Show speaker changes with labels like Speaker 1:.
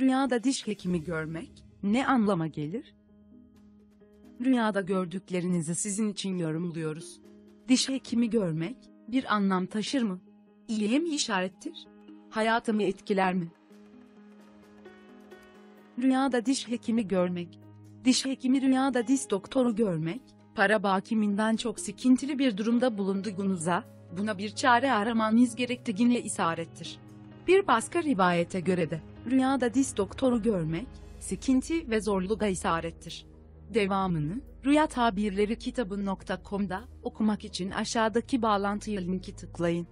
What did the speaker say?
Speaker 1: Rüyada diş hekimi görmek ne anlama gelir? Rüyada gördüklerinizi sizin için yorumluyoruz. Diş hekimi görmek bir anlam taşır mı? İyiye mi işarettir? Hayatımı etkiler mi? Rüyada diş hekimi görmek. Diş hekimi rüyada diş doktoru görmek, para bakiminden çok sıkıntılı bir durumda bulunduğunuza, buna bir çare aramanız gerektiğine isarettir. Bir başka rivayete göre de, rüyada diş doktoru görmek, sıkıntı ve zorluğa isarettir. Devamını, Rüya Tabirleri kitabı.com'da okumak için aşağıdaki bağlantıya linki tıklayın.